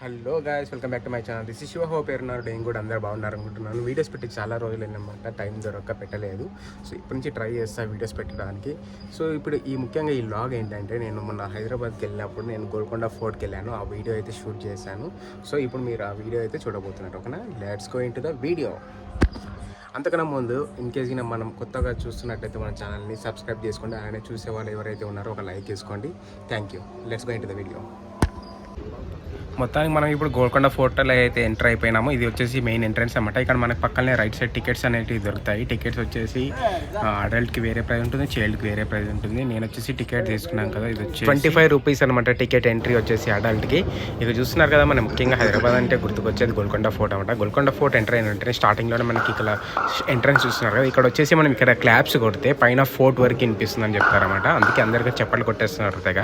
Hello guys welcome back to my channel this is Shiva hope పేరున్నారు నేను కూడా అందరూ బాగున్నారు అనుకుంటున్నాను. వీడియోస్ పెట్టి చాలా రోజులు అన్నమాట టైం దొరక్క పెట్టలేదు. సో ఇప్పటి నుంచి ట్రై చేస్తాను వీడియోస్ పెట్టడానికి. సో ఇప్పుడు ఈ ముఖ్యంగా ఈ లాగ్ ఏంటంటే నేను మొన్న హైదరాబాద్కి వెళ్ళినప్పుడు నేను గోల్కొండ ఫోర్ట్కి వెళ్ళాను. ఆ వీడియో అయితే షూట్ చేశాను. సో ఇప్పుడు మీరు ఆ వీడియో అయితే చూడబోతున్నారు. ఓకేనా? Let's go into the video అంతకన్నా ముందు ఇన్ కేస్ మనం కొత్తగా చూస్తున్నట్టయితే మన ఛానల్ని సబ్స్క్రైబ్ చేసుకోండి. అలానే చూసే వాళ్ళు ఎవరైతే ఉన్నారో ఒక లైక్ చేసుకోండి thank you let's go into the video మొత్తానికి మనం ఇప్పుడు గోల్కొండ ఫోర్ట్లో అయితే ఎంటర్ అయిపోయినాము. ఇది వచ్చేసి మెయిన్ ఎంట్రన్స్ అనమాట ఇక్కడ మనకి పక్కనే రైట్ సైడ్ టికెట్స్ అనేవి దొరుకుతాయి. టికెట్స్ వచ్చేసి అడల్ట్కి వేరే ప్రైస్ ఉంటుంది చైల్డ్కి వేరే ప్రైస్ ఉంటుంది. నేను వచ్చేసి టికెట్ తీసుకున్నాను కదా ఇది వచ్చి ట్వంటీ ఫైవ్ రూపీస్ అనమాట టికెట్ ఎంట్రీ వచ్చేసి అడల్ట్కి ఇది చూస్తున్నారు కదా మనం ముఖ్యంగా హైదరాబాద్ అంటే గుర్తుకొచ్చేది గోల్కొండ ఫోర్ట్ అనమాట గోల్కొండ ఫోర్ట్ ఎంటర్ అయిన వెంటనే స్టార్టింగ్లోనే మనకి ఇక్కడ ఎంట్రన్స్ చూస్తున్నారు కదా. ఇక్కడ వచ్చేసి మనం ఇక్కడ క్లాప్స్ కొడితే పైన ఫోర్ట్ వరకు వినిపిస్తుందని చెప్తారన్నమాట. అందుకే అందరికీ చెప్పలు కొట్టేస్తున్నారు తెగ.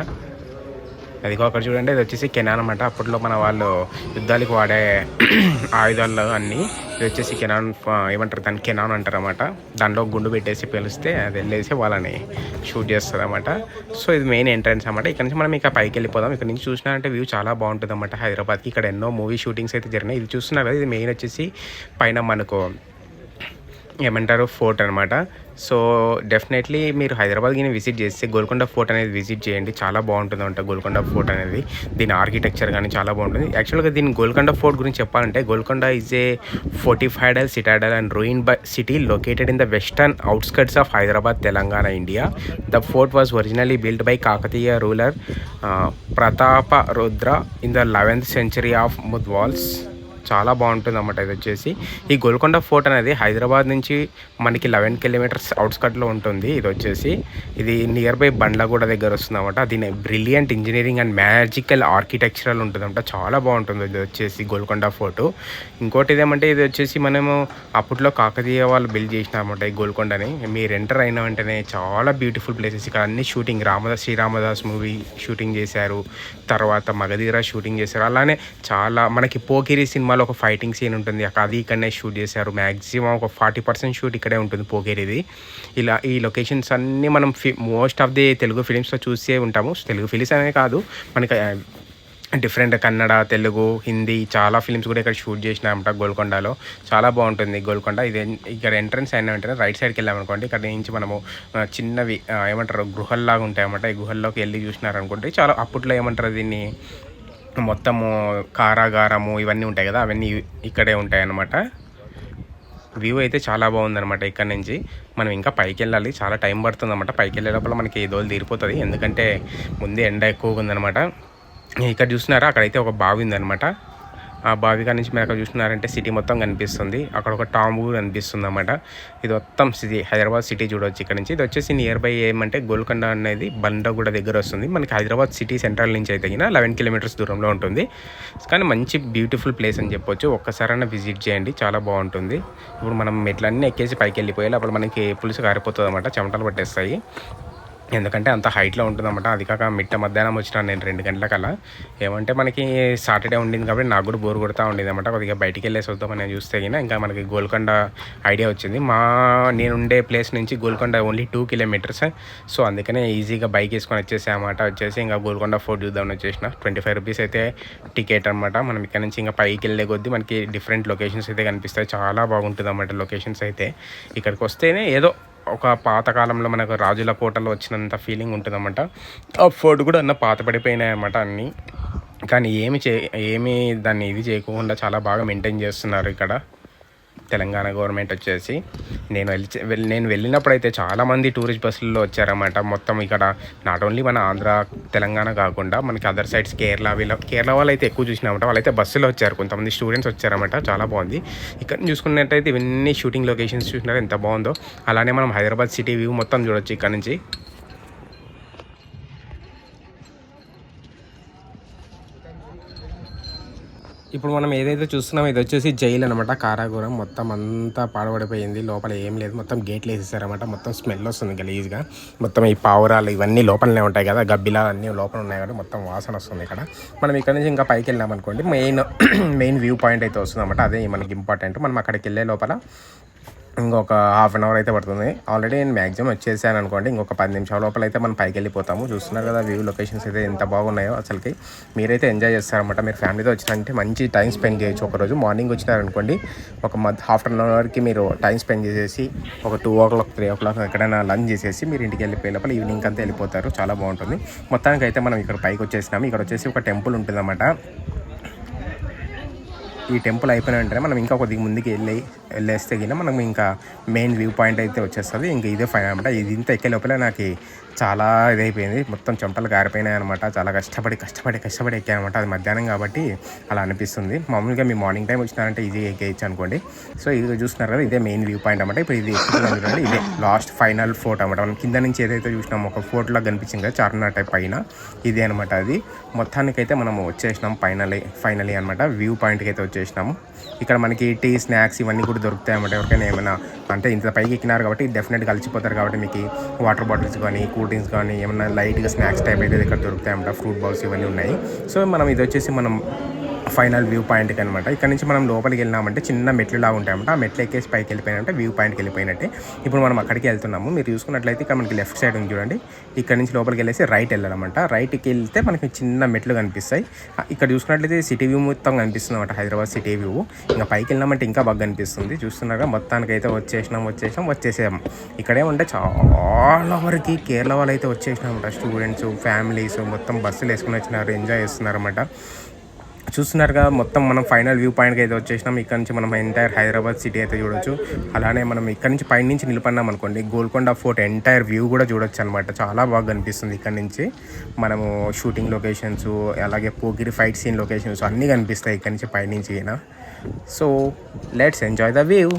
అదిగో అక్కడ చూడండి ఇది వచ్చేసి కెనాన్ అనమాట అప్పట్లో మన వాళ్ళు యుద్ధాలకు వాడే ఆయుధాలు అన్నీ ఇది వచ్చేసి కెనాన్ ఏమంటారు దాన్ని? కెనాన్ అంటారు అనమాట దానిలో గుండు పెట్టేసి పేలిస్తే అది వెళ్ళేసి వాళ్ళని షూట్ చేస్తుంది అనమాట సో ఇది మెయిన్ ఎంట్రన్స్ అనమాట ఇక్కడ నుంచి మనం ఇక పైకి వెళ్ళిపోదాం. ఇక్కడ నుంచి చూసినారంటే వ్యూ చాలా బాగుంటుంది అనమాట హైదరాబాద్కి. ఇక్కడ ఎన్నో మూవీ షూటింగ్స్ అయితే జరిగినాయి. ఇది చూస్తున్నారు కదా ఇది మెయిన్ వచ్చేసి పైన మనకు ఏమంటారు ఫోర్ట్ అనమాట సో డెఫినెట్లీ మీరు హైదరాబాద్ గిని విజిట్ చేస్తే గోల్కొండ ఫోర్ట్ అనేది విజిట్ చేయండి. చాలా బాగుంటుంది అంట గోల్కొండ ఫోర్ట్ అనేది. దీని ఆర్కిటెక్చర్ కానీ చాలా బాగుంటుంది. యాక్చువల్గా దీని గోల్కొండ ఫోర్ట్ గురించి చెప్పాలంటే Golconda is a fortified citadel and ruin by city located in the western outskirts of Hyderabad Telangana India. The fort was originally built by Kakatiya ruler uh, Pratapa Rudra in the eleventh century of mud walls చాలా బాగుంటుంది అన్నమాట. ఇది వచ్చేసి ఈ Golconda fort అనేది హైదరాబాద్ నుంచి మనకి eleven kilometres అవుట్స్కట్లో ఉంటుంది. ఇది వచ్చేసి ఇది నియర్ బై బండ్లగూడ దగ్గర వస్తుంది అనమాట దీని brilliant engineering and magical architectural ఉంటుంది అనమాట చాలా బాగుంటుంది ఇది వచ్చేసి గోల్కొండ ఫోర్టు. ఇంకోటి ఇదేమంటే ఇది వచ్చేసి మనము అప్పట్లో కాకతీయ వాళ్ళు బిల్డ్ చేసినారన్నమాట ఈ గోల్కొండని. మీరు ఎంటర్ అయిన వెంటనే చాలా బ్యూటిఫుల్ ప్లేసెస్ ఇక్కడ అన్ని shooting Ramadas Sriramadas movie shooting చేశారు. తర్వాత మగధీర షూటింగ్ చేశారు. అలానే చాలా మనకి పోకిరి సినిమాలో ఒక ఫైటింగ్ సీన్ ఉంటుంది. అక్కడ అది ఇక్కడనే షూట్ చేశారు. మ్యాక్సిమం ఒక ఫార్టీ పర్సెంట్ షూట్ ఇక్కడే ఉంటుంది పోకేరిది ఇలా ఈ లొకేషన్స్ అన్నీ మనం ఫి మోస్ట్ ఆఫ్ ది తెలుగు ఫిలిమ్స్లో చూసే ఉంటాము. తెలుగు ఫిలిమ్స్ అనే కాదు. మనకి డిఫరెంట్ కన్నడ తెలుగు హిందీ చాలా ఫిలిమ్స్ కూడా ఇక్కడ షూట్ చేసినామంట గోల్కొండలో. చాలా బాగుంటుంది గోల్కొండ. ఇది ఇక్కడ ఎంట్రన్స్ అయిన వెంటనే రైట్ సైడ్కి వెళ్ళామనుకోండి ఇక్కడ నుంచి మనము చిన్నవి ఏమంటారు గుహల్లాగా ఉంటాయన్నమాట. ఈ గుహల్లోకి వెళ్ళి చూసినారనుకోండి చాలా అప్పట్లో ఏమంటారు దీన్ని? మొత్తము కారాగారము ఇవన్నీ ఉంటాయి కదా అవన్నీ ఇక్కడే ఉంటాయి అన్నమాట వ్యూ అయితే చాలా బాగుందన్నమాట ఇక్కడ నుంచి. మనం ఇంకా పైకి వెళ్ళాలి చాలా టైం పడుతుంది అనమాట పైకి వెళ్ళే లోపల మనకి దోలు తీరిపోతుంది. ఎందుకంటే ముందే ఎండ ఎక్కువగా ఉందన్నమాట. ఇక్కడ చూసినారా అక్కడైతే ఒక బావి ఉందన్నమాట. ఆ బావిగా నుంచి మీరు అక్కడ చూస్తున్నారంటే సిటీ మొత్తం కనిపిస్తుంది. అక్కడ ఒక టాంబూ కనిపిస్తుంది అనమాట ఇది మొత్తం సిటీ హైదరాబాద్ సిటీ చూడవచ్చు ఇక్కడ నుంచి. ఇది వచ్చేసి నియర్ బై ఏమంటే గోల్కొండ అనేది బండగూడ దగ్గర వస్తుంది. మనకి హైదరాబాద్ సిటీ సెంట్రల్ నుంచి అయితే లెవెన్ కిలోమీటర్స్ దూరంలో ఉంటుంది. కానీ మంచి బ్యూటిఫుల్ ప్లేస్ అని చెప్పొచ్చు. ఒక్కసారైనా విజిట్ చేయండి. చాలా బాగుంటుంది. ఇప్పుడు మనం మెట్లన్నీ ఎక్కేసి పైకి వెళ్ళిపోయాలి అప్పుడు మనకి పులుసు కారిపోతుంది అనమాట చెమటలు పట్టేస్తాయి. ఎందుకంటే అంత హైట్లో ఉంటుందన్నమాట. అది కాక మిట్ట మధ్యాహ్నం వచ్చినాను నేను రెండు గంటలకల్లా. ఏమంటే మనకి సాటర్డే ఉండింది కాబట్టి నాకు కూడా బోర్ కొడతా ఉండేది అనమాట కొద్దిగా బయటికి వెళ్ళేసి వద్దామని చూస్తే గిన ఇంకా మనకి గోల్కొండ ఐడియా వచ్చింది. మా నేను ఉండే ప్లేస్ నుంచి Golconda only two kilometres. So అందుకనే ఈజీగా బైక్ వేసుకొని వచ్చేసామాట వచ్చేసి ఇంకా గోల్కొండ ఫోర్ట్ చూద్దామని వచ్చేసిన. ట్వంటీ ఫైవ్ రూపీస్ అయితే టికెట్ అనమాట మనం ఇక్కడ నుంచి ఇంకా పైకి వెళ్ళే కొద్దీ మనకి డిఫరెంట్ లొకేషన్స్ అయితే కనిపిస్తాయి. చాలా బాగుంటుంది అన్నమాట లొకేషన్స్ అయితే. ఇక్కడికి వస్తేనే ఏదో ఒక పాతకాలంలో మనకు రాజుల కోటలో వచ్చినంత ఫీలింగ్ ఉంటుందన్నమాట. ఆ ఫోర్ట్ కూడా అన్న పాత పడిపోయినాయి అన్నమాట అన్నీ. కానీ ఏమి చే ఏమి దాన్ని ఇది చేయకుండా చాలా బాగా మెయింటైన్ చేస్తున్నారు ఇక్కడ. తెలంగాణ గవర్నమెంట్ వచ్చేసి నేను వెళ్ళి నేను వెళ్ళినప్పుడు అయితే చాలామంది టూరిస్ట్ బస్సుల్లో వచ్చారన్నమాట. మొత్తం ఇక్కడ నాట్ ఓన్లీ మన ఆంధ్ర తెలంగాణ కాకుండా మనకి అదర్ సైడ్స్ కేరళ వీళ్ళ కేరళ వాళ్ళు అయితే ఎక్కువ చూసినామంట వాళ్ళైతే బస్సులో వచ్చారు. కొంతమంది స్టూడెంట్స్ వచ్చారన్నమాట. చాలా బాగుంది. ఇక్కడ చూసుకున్నట్టయితే ఇవన్నీ షూటింగ్ లొకేషన్స్ చూసినారు. ఎంత బాగుందో. అలానే మనం హైదరాబాద్ సిటీ వ్యూ మొత్తం చూడొచ్చు ఇక్కడ నుంచి. ఇప్పుడు మనం ఏదైతే చూస్తున్నామో ఇది వచ్చేసి జైలు అనమాట కారాగూరం. మొత్తం అంతా పాడబడిపోయింది. లోపల ఏం లేదు. మొత్తం గేట్లు వేసేసారనమాట మొత్తం స్మెల్ వస్తుంది గలీజ్గా మొత్తం ఈ పావురాలు ఇవన్నీ లోపలనే ఉంటాయి కదా. గబ్బిలా అన్నీ లోపల ఉన్నాయి కాబట్టి మొత్తం వాసన వస్తుంది ఇక్కడ. మనం ఇక్కడ నుంచి ఇంకా పైకి వెళ్ళాం అనుకోండి మెయిన్ మెయిన్ వ్యూ పాయింట్ అయితే వస్తుంది అనమాట అదే మనకి ఇంపార్టెంట్ మనం అక్కడికి వెళ్ళే లోపల ఇంకొక హాఫ్ అన్ అవర్ అయితే పడుతుంది. ఆల్రెడీ నేను మ్యాక్సిమం వచ్చేసాను అనుకోండి. ఇంకొక పది నిమిషాల లోపల అయితే మనం పైకి వెళ్ళిపోతాము. చూస్తున్నారు కదా వ్యూ లొకేషన్స్ అయితే ఎంత బాగున్నాయో అసలుకి. మీరైతే ఎంజాయ్ చేస్తారన్నమాట. మీరు ఫ్యామిలీతో వచ్చినారంటే మంచి టైం స్పెండ్ చేయొచ్చు. ఒకరోజు మార్నింగ్ వచ్చినారనుకోండి ఒక మధ్య హాఫ్ అన్ అవర్కి మీరు టైం స్పెండ్ చేసేసి ఒక two o'clock three o'clock ఎక్కడైనా లంచ్ చేసేసి మీరు ఇంటికి వెళ్ళిపోయే లోపల ఈవినింగ్ అంతా వెళ్ళిపోతారు. చాలా బాగుంటుంది. మొత్తానికి అయితే మనం ఇక్కడ పైకి వచ్చేసినాము. ఇక్కడ వచ్చేసి ఒక టెంపుల్ ఉంటుందన్నమాట. ఈ టెంపుల్ అయిపోయిన వెంటనే మనం ఇంకా కొద్దిగా ముందుకు వెళ్ళి వెళ్ళేస్తే కింద మనం ఇంకా మెయిన్ వ్యూ పాయింట్ అయితే వచ్చేస్తుంది. ఇంకా ఇదే ఫైన్ అనమాట ఇది ఇంత ఎక్కే లోపల నాకు చాలా ఇదైపోయింది. మొత్తం చెమటలు గారిపోయినాయి అనమాట చాలా కష్టపడి కష్టపడి కష్టపడి ఎక్కానమాట అది మధ్యాహ్నం కాబట్టి అలా అనిపిస్తుంది. మామూలుగా మీ మార్నింగ్ టైం వచ్చినారంటే ఇది ఎక్కేయచ్చు అనుకోండి. సో ఇది చూస్తున్నారు కదా ఇదే మెయిన్ వ్యూ పాయింట్ అనమాట ఇప్పుడు ఇది ఎక్కుతున్నాం చూడండి ఇదే లాస్ట్ ఫైనల్ ఫోర్ట్ అనమాట మనం కింద నుంచి ఏదైతే చూసినామో ఒక ఫోర్ట్ లాగా కనిపించింది కదా చార్మినార్ టైప్ పైన ఇదే అనమాట అది. మొత్తానికైతే మనం వచ్చేసినాం ఫైనలీ ఫైనలీ అనమాట వ్యూ పాయింట్కి అయితే చేసినాము. ఇక్కడ మనకి టీ స్నాక్స్ ఇవన్నీ కూడా దొరుకుతాయి అన్నమాట. ఎవరికైనా ఏమైనా అంటే ఇంత పైకి ఎక్కినారు కాబట్టి డెఫినెట్గా కలిసిపోతారు కాబట్టి మీకు వాటర్ బాటిల్స్ కానీ కూల్ డ్రింక్స్ కానీ ఏమైనా లైట్గా స్నాక్స్ టైప్ అయితే ఇక్కడ దొరుకుతాయి అన్నమాట. ఫ్రూట్ బౌల్స్ ఇవన్నీ ఉన్నాయి. సో మనం ఇది వచ్చేసి మనం ఫైనల్ వ్యూ పాయింట్కి అనమాట ఇక్కడ నుంచి మనం లోపలికి వెళ్ళినామంటే చిన్న మెట్లు లాగా ఉంటాయన్నమాట. ఆ మెట్లు ఎక్కేసి పైకి వెళ్ళిపోయినట్టే వ్యూ పాయింట్కి వెళ్ళిపోయినట్టే. ఇప్పుడు మనం అక్కడికి వెళ్తున్నాము. మీరు చూసుకున్నట్లయితే ఇక్కడ మనకి లెఫ్ట్ సైడ్ ఉంది చూడండి. ఇక్కడ నుంచి లోపలికి వెళ్ళేసి రైట్ వెళ్ళాలన్నమాట. రైట్కి వెళ్తే మనకి చిన్న మెట్లు కనిపిస్తాయి. ఇక్కడ చూసుకున్నట్లయితే సిటీ వ్యూ మొత్తం కనిపిస్తుంది అనమాట హైదరాబాద్ సిటీ వ్యూ. ఇంకా పైకి వెళ్ళినామంటే ఇంకా బాగా కనిపిస్తుంది. చూస్తున్నారా మొత్తానికి అయితే వచ్చేసినాం వచ్చేసాం వచ్చేసాం ఇక్కడేమంటే చాలా వరకు కేరళ వాళ్ళు అయితే వచ్చేసినామన్నమాట స్టూడెంట్స్ ఫ్యామిలీస్ మొత్తం బస్సులు వేసుకుని వచ్చినారు ఎంజాయ్ చేస్తున్నారు అనమాట చూస్తున్నారుగా మొత్తం మనం ఫైనల్ వ్యూ పాయింట్కి అయితే వచ్చేసినాం. ఇక్కడ నుంచి మనం ఎంటైర్ హైదరాబాద్ సిటీ అయితే చూడొచ్చు. అలానే మనం ఇక్కడ నుంచి పై నుంచి నిలబడినాం అనుకోండి గోల్కొండ ఫోర్ట్ ఎంటైర్ వ్యూ కూడా చూడొచ్చు అనమాట చాలా బాగా కనిపిస్తుంది ఇక్కడ నుంచి. మనము షూటింగ్ లొకేషన్స్ అలాగే పోగిరి ఫైట్ సీన్ లొకేషన్స్ అన్నీ కనిపిస్తాయి ఇక్కడ నుంచి పై నుంచి అయినా. So let's enjoy the view.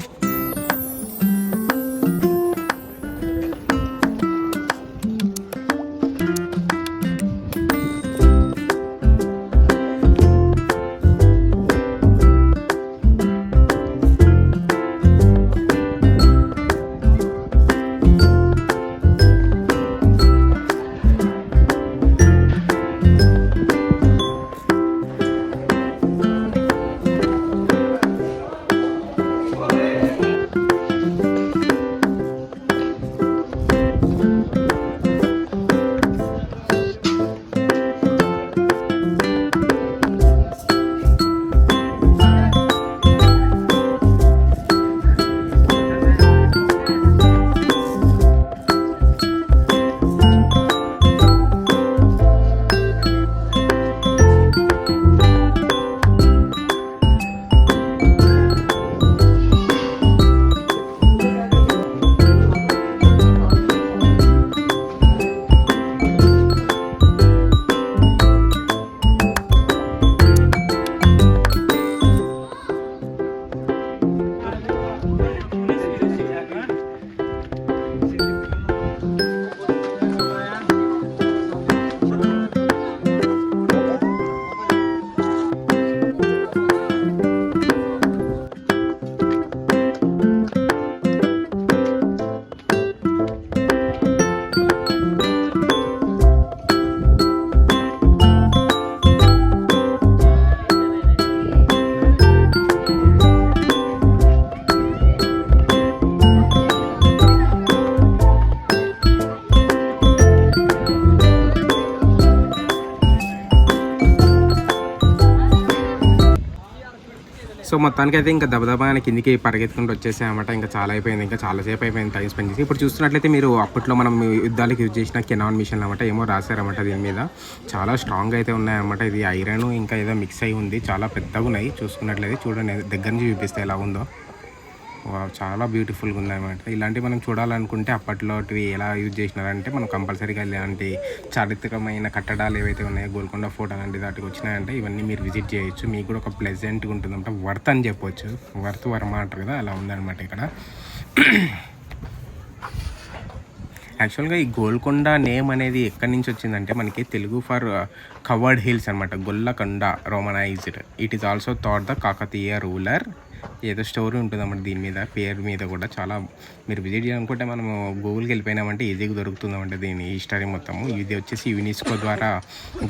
మొత్తానికి అయితే ఇంకా దబదబా కిందికి పరిగెత్తుకుంటూ వచ్చేసాయన్నమాట ఇంకా చాలా అయిపోయింది. ఇంకా చాలాసేపు అయిపోయింది టైం స్పెండ్ చేసి. ఇప్పుడు చూస్తున్నట్లయితే మీరు అప్పట్లో మనం యుద్ధాలకు యూజ్ చేసిన కెనాన్ మిషన్ అనమాట ఏమో రాశారన్నమాట దీని మీద. చాలా స్ట్రాంగ్ అయితే ఉన్నాయన్నమాట. ఇది ఐరన్ ఇంకా ఏదో మిక్స్ అయి ఉంది. చాలా పెద్దగా ఉన్నాయి చూసుకున్నట్లయితే చూడండి దగ్గర నుంచి చూపిస్తే ఎలా ఉందో. చాలా బ్యూటిఫుల్గా ఉందన్నమాట ఇలాంటివి మనం చూడాలనుకుంటే అప్పట్లో ఎలా యూజ్ చేసినారంటే మనం కంపల్సరీగా ఇలాంటి చారిత్రకమైన కట్టడాలు ఏవైతే ఉన్నాయో గోల్కొండ ఫోర్ట్ అలాంటి దాటికి వచ్చినాయంటే ఇవన్నీ మీరు విజిట్ చేయొచ్చు. మీకు కూడా ఒక ప్లెజెంట్గా ఉంటుందంట వర్త్ అని చెప్పొచ్చు. వర్త్ వర్మ అంటారు కదా అలా ఉందన్నమాట ఇక్కడ. యాక్చువల్గా ఈ గోల్కొండ నేమ్ అనేది ఎక్కడి నుంచి వచ్చిందంటే మనకి తెలుగు ఫర్ కవర్డ్ హిల్స్ అనమాట Gollakonda romanized it is also thought the Kakatiya ruler ఏదో స్టోరీ ఉంటుందన్నమాట దీని మీద పేరు మీద కూడా చాలా. మీరు విజిట్ చేయాలనుకుంటే మనం గూగుల్కి వెళ్ళిపోయినామంటే ఈజీగా దొరుకుతుందన్నమాట దీని హిస్టరీ మొత్తము. ఇది వచ్చేసి యునెస్కో ద్వారా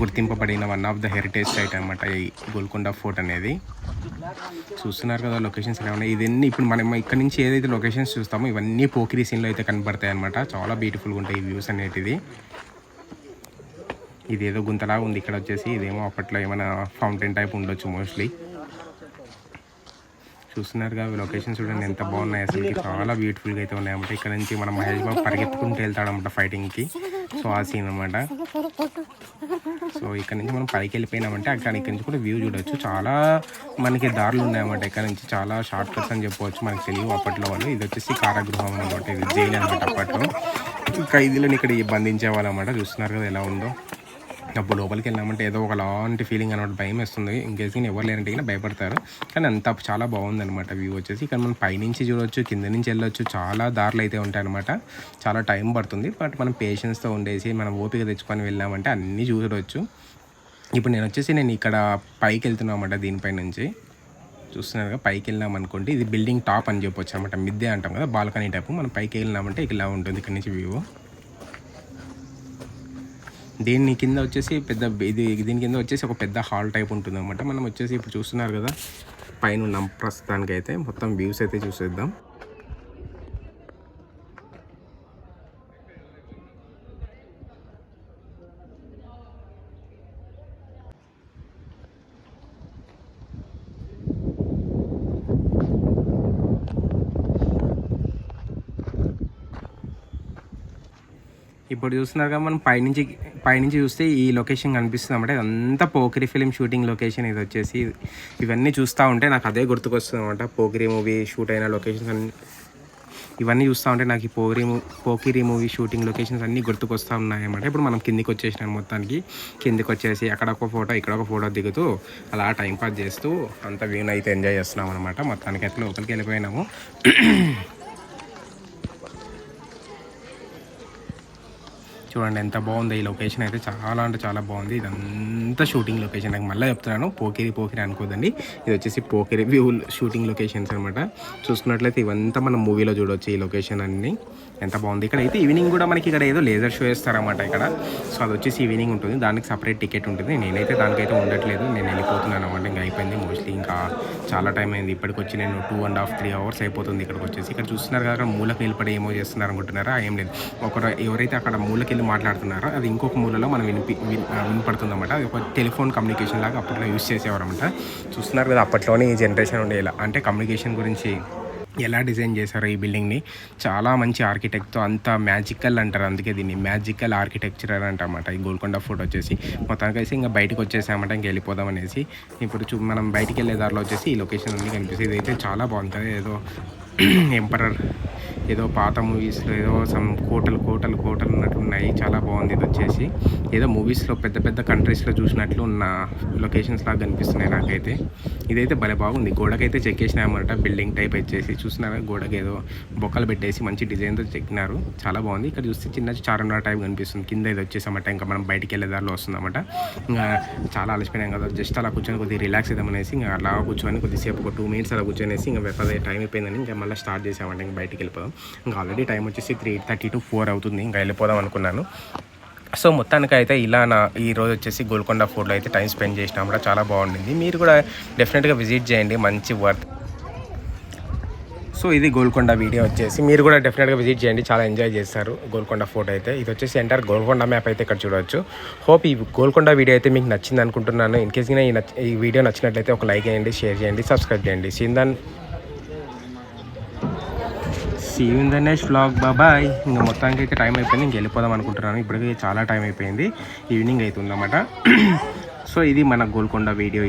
గుర్తింపబడిన one of the heritage site అనమాట ఈ గోల్కొండ ఫోర్ట్ అనేది. చూస్తున్నారు కదా లొకేషన్స్ ఎలా ఉన్నాయి. ఇవన్నీ ఇప్పుడు మనం ఇక్కడ నుంచి ఏదైతే లొకేషన్స్ చూస్తామో ఇవన్నీ పోకిరి సీన్లో అయితే కనబడతాయి అనమాట చాలా బ్యూటిఫుల్గా ఉంటాయి ఈ వ్యూస్ అనేటిది ఇదేదో గుంతలాగా ఉంది. ఇక్కడ వచ్చేసి ఇదేమో అప్పట్లో ఏమైనా ఫౌంటైన్ టైప్ ఉండొచ్చు మోస్ట్లీ చూస్తున్నారు కదా లొకేషన్ చూడండి ఎంత బాగున్నాయి అసలు చాలా బ్యూటిఫుల్గా అయితే ఉన్నాయి అన్నమాట. ఇక్కడ నుంచి మనం మహేష్ బాబు పరిగెత్తుకుంటూ వెళ్తాడనమాట ఫైటింగ్కి సో ఆ సీన్ అనమాట సో ఇక్కడ నుంచి మనం పైకి వెళ్ళిపోయినామంటే అక్కడ ఇక్కడ నుంచి కూడా వ్యూ చూడొచ్చు. చాలా మనకి దారులు ఉన్నాయన్నమాట ఇక్కడ నుంచి. చాలా షార్ట్ కట్స్ అని చెప్పవచ్చు మనకి తెలియదు అప్పట్లో వాళ్ళు. ఇది వచ్చేసి కారాగృహం అనమాట ఇది జైలు అనమాట అప్పట్లో. ఖైదీలను ఇక్కడ బంధించే వాళ్ళు అనమాట చూస్తున్నారు కదా ఎలా ఉందో. అప్పుడు లోపలికి వెళ్ళామంటే ఏదో ఒక లాంటి ఫీలింగ్ అనమాట భయం వేస్తుంది. ఇంకేసి ఎవరు లేరంటే కానీ భయపడతారు. కానీ అంత చాలా బాగుందనమాట వ్యూ వచ్చేసి. ఇక్కడ మనం పైనుంచి చూడొచ్చు కింద నుంచి వెళ్ళొచ్చు చాలా దారులు అయితే ఉంటాయి అనమాట చాలా టైం పడుతుంది. బట్ మనం పేషెన్స్తో ఉండేసి మనం ఓపిక తెచ్చుకొని వెళ్ళామంటే అన్నీ చూడవచ్చు ఇప్పుడు నేను వచ్చేసి నేను ఇక్కడ పైకి వెళ్తున్నాను అనమాట దీనిపై నుంచి. చూస్తున్నారుగా పైకి వెళ్ళినాం అనుకోండి ఇది బిల్డింగ్ టాప్ అని చెప్పొచ్చు అనమాట మిద్దే అంటాం కదా బాల్కనీ టైప్ మనం పైకి వెళ్ళినామంటే ఇలా ఉంటుంది ఇక్కడ నుంచి వ్యూ దీని కింద వచ్చేసి పెద్ద ఇది దీని కింద వచ్చేసి ఒక పెద్ద హాల్ టైప్ ఉంటుంది అనమాట మనం వచ్చేసి ఇప్పుడు చూస్తున్నారు కదా పైన ఉన్నాం ప్రస్తుతానికి అయితే మొత్తం వ్యూస్ అయితే చూసేద్దాం. ఇప్పుడు చూస్తున్నారు కదా మనం పైనుంచి పైనుంచి చూస్తే ఈ లొకేషన్ కనిపిస్తుంది అనమాట ఇదంతా పోకిరి ఫిలిం షూటింగ్ లొకేషన్ ఇది వచ్చేసి. ఇవన్నీ చూస్తూ ఉంటే నాకు అదే గుర్తుకొస్తుంది అనమాట పోకిరి మూవీ షూట్ అయిన లొకేషన్స్ అన్ని. ఇవన్నీ చూస్తూ ఉంటే నాకు ఈ పోకిరి మూ- పోకిరి మూవీ షూటింగ్ లొకేషన్స్ అన్నీ గుర్తుకొస్తూ ఉన్నాయన్నమాట ఇప్పుడు మనం కిందికి వచ్చేసినాం మొత్తానికి. కిందికి వచ్చేసి అక్కడ ఒక ఫోటో ఇక్కడ ఒక ఫోటో దిగుతూ అలా టైం పాస్ చేస్తూ అంత వ్యూని అయితే ఎంజాయ్ చేస్తున్నాం అనమాట మొత్తానికి అయితే లోపలికి వెళ్ళిపోయినాము. చూడండి ఎంత బాగుంది ఈ లొకేషన్ అయితే. చాలా అంటే చాలా బాగుంది. ఇదంతా షూటింగ్ లొకేషన్ నాకు మళ్ళీ చెప్తున్నాను పోకిరి పోకిరి అనుకోదండి. ఇది వచ్చేసి పోకిరి వ్యూ షూటింగ్ లొకేషన్స్ అనమాట చూసుకున్నట్లయితే ఇవంతా మనం మూవీలో చూడొచ్చు ఈ లొకేషన్ అన్ని. ఎంత బాగుంది. ఇక్కడ అయితే ఈవినింగ్ కూడా మనకి ఇక్కడ ఏదో లేజర్ షో వేస్తారన్నమాట ఇక్కడ. సో అది వచ్చేసి ఈవినింగ్ ఉంటుంది. దానికి సపరేట్ టికెట్ ఉంటుంది. నేనైతే దానికైతే ఉండట్లేదు. నేను వెళ్ళిపోతున్నాను అనమాట ఇంకా అయిపోయింది మోస్ట్లీ ఇంకా చాలా టైం అయింది. ఇప్పటికి వచ్చి నేను two and half three hours అయిపోతుంది ఇక్కడికి వచ్చేసి ఇక్కడ చూస్తున్నారు కదా అక్కడ మూలకి నిలబడి ఏమో చేస్తున్నారు అనుకుంటున్నారా ఏం లేదు. ఒకరు ఎవరైతే అక్కడ మూలకి వెళ్ళి మాట్లాడుతున్నారు అది ఇంకొక మూలలో మనం వినిపి విన్- వినపడుతుంది అనమాట అది ఒక టెలిఫోన్ కమ్యూనికేషన్ లాగా అప్పట్లో యూస్ చేసేవారు అనమాట చూస్తున్నారు కదా అప్పట్లోనే ఈ జనరేషన్ ఉండే ఇలా అంటే కమ్యూనికేషన్ గురించి ఎలా డిజైన్ చేశారో ఈ బిల్డింగ్ని. చాలా మంచి ఆర్కిటెక్ట్తో అంత మ్యాజికల్ అంటారు అందుకే దీన్ని. మ్యాజికల్ ఆర్కిటెక్చర్ అని అంటారన్నమాట. ఈ గోల్కొండ ఫోర్ట్ వచ్చేసి. మొత్తానికి వచ్చి ఇంకా బయటకు వచ్చేసామంట ఇంక వెళ్ళిపోదాం అనేసి. ఇప్పుడు చూ మనం బయటికి వెళ్ళే దారిలో వచ్చేసి ఈ లొకేషన్ అన్ని కనిపిస్తుంది ఇదైతే చాలా బాగుంటుంది. ఏదో ఎంపరర్ ఏదో పాత మూవీస్లో ఏదో సమ్ కోటలు కోటలు కోటలు ఉన్నట్టు ఉన్నాయి చాలా బాగుంది ఇది వచ్చేసి. ఏదో మూవీస్లో పెద్ద పెద్ద కంట్రీస్లో చూసినట్లు ఉన్న లొకేషన్స్ లాగా కనిపిస్తున్నాయి నాకైతే. ఇదైతే భలే బాగుంది. గోడకైతే చెక్కేసినామన్నమాట బిల్డింగ్ టైప్ వచ్చేసి. చూసినారా? గోడకి ఏదో బొక్కలు పెట్టేసి మంచి డిజైన్తో చెక్కినారు. చాలా బాగుంది. ఇక్కడ చూస్తే చిన్న చార్మినార్ టైప్ కనిపిస్తుంది. కింద ఇది వచ్చేసామట ఇంకా మనం బయటికి వెళ్ళే దారిలో వస్తుందన్నమాట. ఇంకా చాలా అలసిపోయినాం కదా. జస్ట్ అలా కూర్చొని కొద్దిగా రిలాక్స్ అవుదామనేసి ఇంకా అలా కూర్చొని కొద్దిసేపు ఒక టూ మినిట్స్ అలా కూర్చొనేసి ఇంకా పదే టైం అయిపోయిందని ఇంకా మళ్ళీ స్టార్ట్ చేసామంటే ఇంకా బయటికి వెళ్ళిపోదాం. ఇంకా ఆల్రెడీ టైం వచ్చేసి త్రీ థర్టీ టు ఫోర్ అవుతుంది. ఇంకా వెళ్ళిపోదాం అనుకున్నాను. సో మొత్తానికి అయితే ఇలా నా ఈ రోజు వచ్చేసి గోల్కొండ ఫోర్ట్లో అయితే టైం స్పెండ్ చేసినాం. కూడా చాలా బాగుండింది. మీరు కూడా డెఫినెట్గా విజిట్ చేయండి. మంచి వర్త్ సో ఇది గోల్కొండ వీడియో వచ్చేసి. మీరు కూడా డెఫినెట్గా విజిట్ చేయండి. చాలా ఎంజాయ్ చేస్తారు గోల్కొండ ఫోటో అయితే. ఇది వచ్చేసి ఎంటర్ గోల్కొండ మ్యాప్ అయితే ఇక్కడ చూడవచ్చు హోప్ ఈ గోల్కొండ వీడియో అయితే మీకు నచ్చింది అనుకుంటున్నాను. ఇన్ కేస్ ఈ ఈ వీడియో నచ్చినట్లయితే ఒక లైక్ చేయండి షేర్ చేయండి సబ్స్క్రైబ్ చేయండి. Syandan see in the next vlog bye bye ఇంకా మొత్తానికి అయితే టైం అయిపోయింది. ఇంక వెళ్ళిపోదాం అనుకుంటున్నాను. ఇప్పటికే చాలా టైం అయిపోయింది. ఈవినింగ్ అవుతుందన్నమాట సో ఇది మన గోల్కొండ వీడియో